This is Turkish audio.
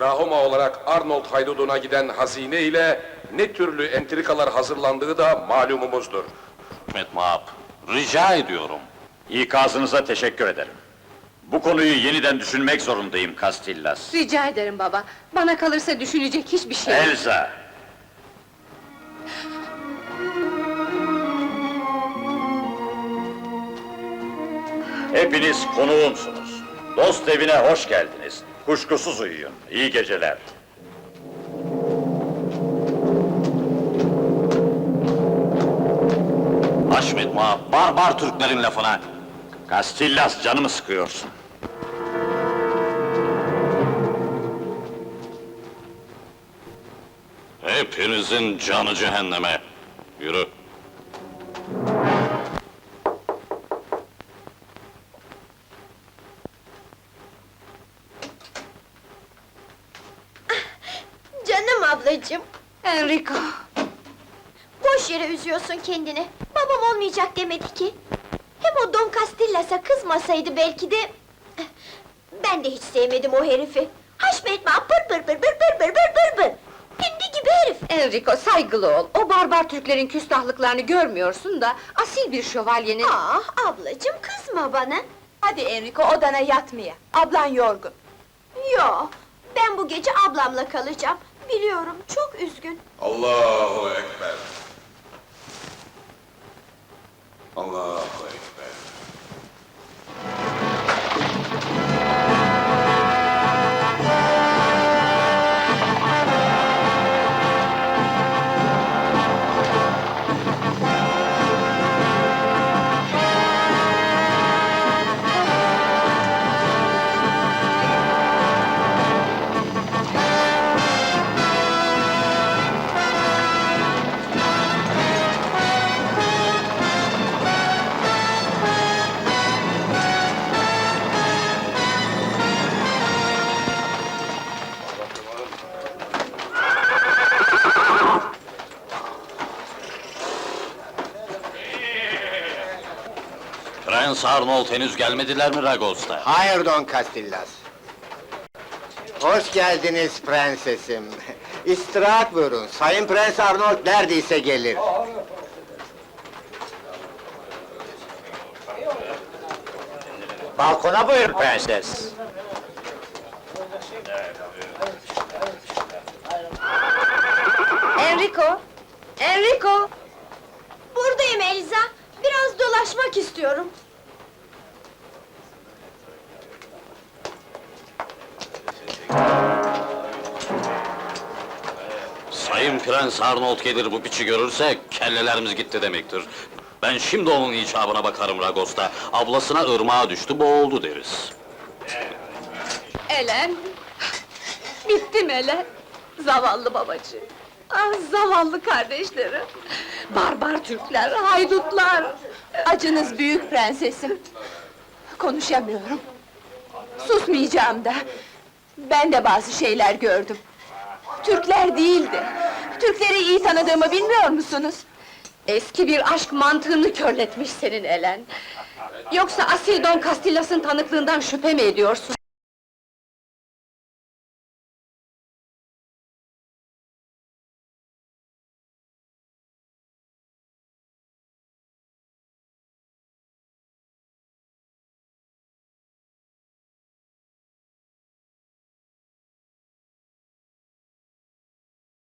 Drahoma olarak Arnold hayduduna giden hazine ile ne türlü entrikalar hazırlandığı da malumumuzdur. Hikmet Maap, rica ediyorum. İkazınıza teşekkür ederim. Bu konuyu yeniden düşünmek zorundayım Castillas. Rica ederim baba. Bana kalırsa düşünecek hiçbir şey yok. Elza! Hepiniz konuğumsunuz. Dost evine hoş geldiniz. Kuşkusuz uyuyun. İyi geceler. Haşmet Maap, barbar Türklerin lafına. Castillas canımı sıkıyorsun. Hepinizin canı cehenneme. Yürü. Canım ablacığım, Enrico! boş yere üzüyorsun kendini. Babam olmayacak demedi ki. Hem o Don Castillas'a kızmasaydı belki de... Ben de hiç sevmedim o herifi. Haşmetme, pır pır pır pır pır pır pır pır pır. Hindi gibi herif. Enrico saygılı ol. O barbar Türklerin küstahlıklarını görmüyorsun da... ...asil bir şövalyenin... Ah ablacığım kızma bana. Hadi Enrico odana yatmaya. Ablan yorgun. Yo, ben bu gece ablamla kalacağım. Biliyorum, çok üzgün. Allahu Ekber. Allahu Ekber. Prens Arnold henüz gelmediler mi Ragos'ta? Hayır Don Castillas. Hoş geldiniz prensesim. İstirahat buyurun. Sayın Prens Arnold neredeyse gelir. Balkona buyur prenses. Enrico! Enrico! Buradayım Eliza. Biraz dolaşmak istiyorum. Sayın Prens Arnold gelir bu piçi görürse, kellelerimiz gitti demektir. Ben şimdi onun icabına bakarım Ragos'ta. Ablasına ırmağa düştü, boğuldu deriz. Elen! Bittim Elen! Zavallı babacığım! Ah zavallı kardeşlerim! Barbar Türkler, haydutlar! Acınız büyük prensesim! Konuşamıyorum! Susmayacağım da! Ben de bazı şeyler gördüm! Türkler değildi! Türkleri iyi tanıdığımı bilmiyor musunuz? Eski bir aşk mantığını körletmiş senin Elen! Yoksa asil Don Castillas'ın tanıklığından şüphe mi ediyorsun?